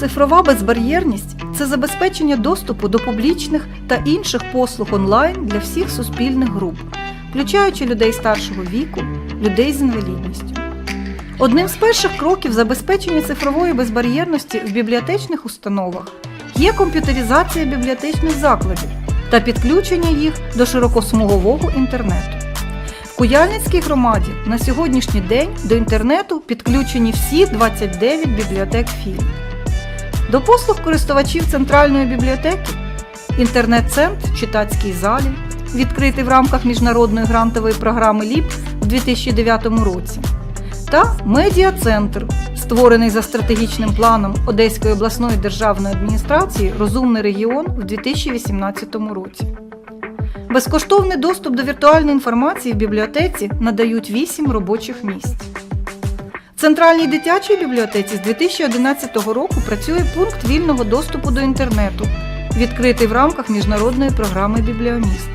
Цифрова безбар'єрність це забезпечення доступу до публічних та інших послуг онлайн для всіх суспільних груп, включаючи людей старшого віку, людей з інвалідністю. Одним з перших кроків забезпечення цифрової безбар'єрності в бібліотечних установах є комп'ютеризація бібліотечних закладів та підключення їх до широкосмугового інтернету. Куяльницькій громаді на сьогоднішній день до інтернету підключені всі 29 бібліотек філій. До послуг користувачів центральної бібліотеки інтернет-центр в читацькій залі, відкритий в рамках міжнародної грантової програми ЛІП в 2009 році, та медіа-центр, створений за стратегічним планом Одеської обласної державної адміністрації Розумний регіон в 2018 році. Безкоштовний доступ до віртуальної інформації в бібліотеці надають 8 робочих місць. В Центральній дитячій бібліотеці з 2011 року працює пункт вільного доступу до інтернету, відкритий в рамках міжнародної програми Бібліоміст.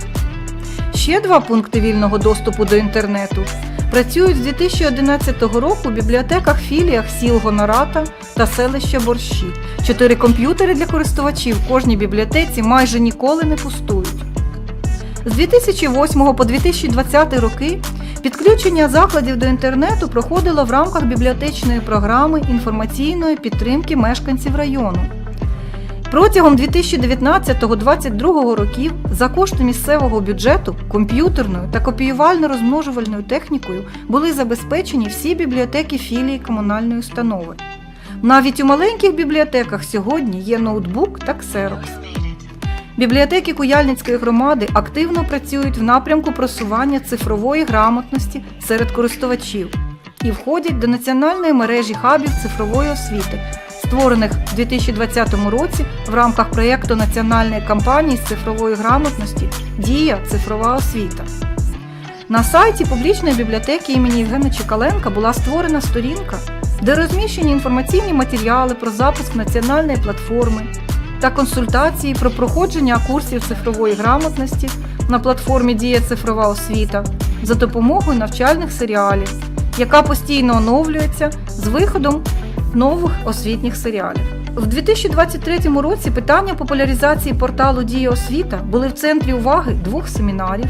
Ще два пункти вільного доступу до інтернету працюють з 2011 року в бібліотеках філіях сіл Гонората та селища Борщі. Чотири комп'ютери для користувачів в кожній бібліотеці майже ніколи не пустують. З 2008 по 2020 роки підключення закладів до інтернету проходило в рамках бібліотечної програми інформаційної підтримки мешканців району. Протягом 2019-2022 років за кошти місцевого бюджету комп'ютерною та копіювально-розмножувальною технікою були забезпечені всі бібліотеки філії комунальної установи. Навіть у маленьких бібліотеках сьогодні є ноутбук та ксерокс. Бібліотеки Куяльницької громади активно працюють в напрямку просування цифрової грамотності серед користувачів і входять до національної мережі хабів цифрової освіти, створених у 2020 році в рамках проєкту національної кампанії з цифрової грамотності Дія цифрова освіта. На сайті публічної бібліотеки імені Євгена Чекаленка була створена сторінка, де розміщені інформаційні матеріали про запуск національної платформи та консультації про проходження курсів цифрової грамотності на платформі Дія цифрова освіта за допомогою навчальних серіалів, яка постійно оновлюється з виходом нових освітніх серіалів. В 2023 році питання популяризації порталу Дія освіта були в центрі уваги двох семінарів.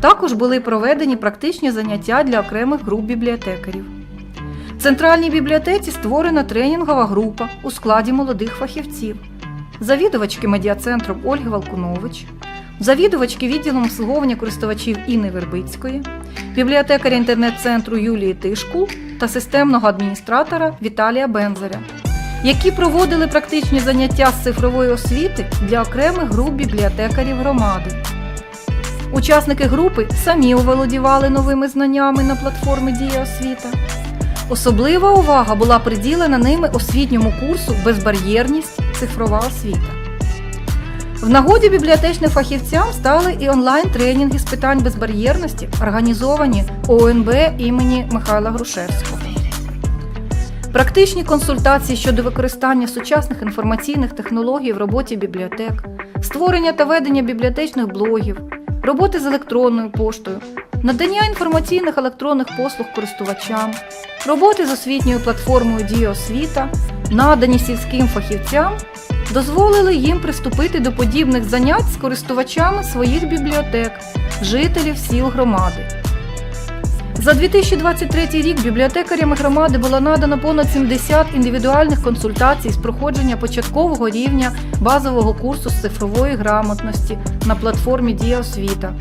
Також були проведені практичні заняття для окремих груп бібліотекарів. В центральній бібліотеці створена тренінгова група у складі молодих фахівців, завідувачки медіацентру Ольги Валкунович, завідувачки відділом обслуговування користувачів Інни Вербицької, бібліотекаря інтернет-центру Юлії Тишкул та системного адміністратора Віталія Бензаря, які проводили практичні заняття з цифрової освіти для окремих груп бібліотекарів громади. Учасники групи самі оволодівали новими знаннями на платформі Дія освіта. Особлива увага була приділена ними освітньому курсу Безбар'єрність цифрова освіта. В нагоді бібліотечним фахівцям стали і онлайн-тренінги з питань безбар'єрності, організовані ОНБ імені Михайла Грушевського. Практичні консультації щодо використання сучасних інформаційних технологій в роботі бібліотек, створення та ведення бібліотечних блогів, роботи з електронною поштою, надання інформаційних електронних послуг користувачам, роботи з освітньою платформою Дія освіта, надані сільським фахівцям, дозволили їм приступити до подібних занять з користувачами своїх бібліотек, жителів сіл громади. За 2023 рік бібліотекарями громади було надано понад 70 індивідуальних консультацій з проходження початкового рівня базового курсу з цифрової грамотності на платформі Дія освіта.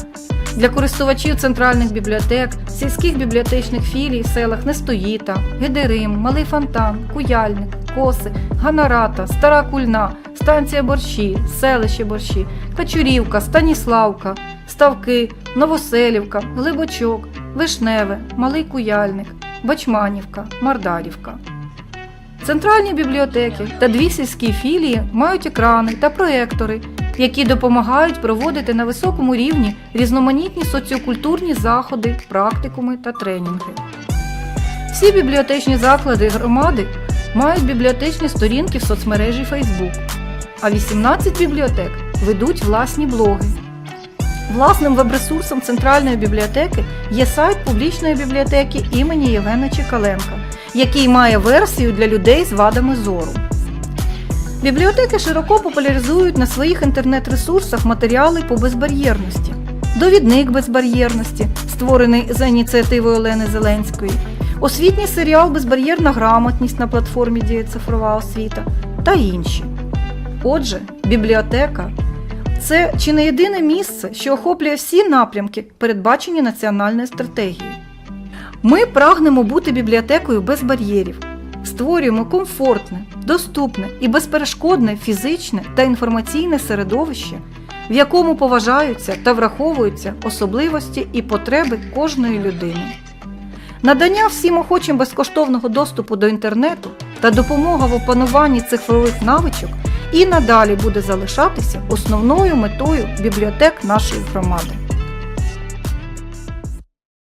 Для користувачів центральних бібліотек, сільських бібліотечних філій в селах Нестоїта, Гедерим, Малий Фонтан, Куяльник, Коси, Ганарата, Стара Кульна, станція Борщі, селище Борщі, Качурівка, Станіславка, Ставки, Новоселівка, Глибочок, Вишневе, Малий Куяльник, Бачманівка, Мардарівка. Центральні бібліотеки та дві сільські філії мають екрани та проектори, які допомагають проводити на високому рівні різноманітні соціокультурні заходи, практикуми та тренінги. Всі бібліотечні заклади громади мають бібліотечні сторінки в соцмережі Facebook, а 18 бібліотек ведуть власні блоги. Власним веб-ресурсом Центральної бібліотеки є сайт публічної бібліотеки імені Євгена Чекаленка, який має версію для людей з вадами зору. Бібліотеки широко популяризують на своїх інтернет-ресурсах матеріали по безбар'єрності. Довідник безбар'єрності, створений за ініціативою Олени Зеленської, освітній серіал Безбар'єрна грамотність на платформі Дія цифрова освіта та інші. Отже, бібліотека це чи не єдине місце, що охоплює всі напрямки, передбачені національною стратегією. Ми прагнемо бути бібліотекою без бар'єрів, створюємо комфортне, доступне і безперешкодне фізичне та інформаційне середовище, в якому поважаються та враховуються особливості і потреби кожної людини. Надання всім охочим безкоштовного доступу до інтернету та допомога в опануванні цифрових навичок і надалі буде залишатися основною метою бібліотек нашої громади.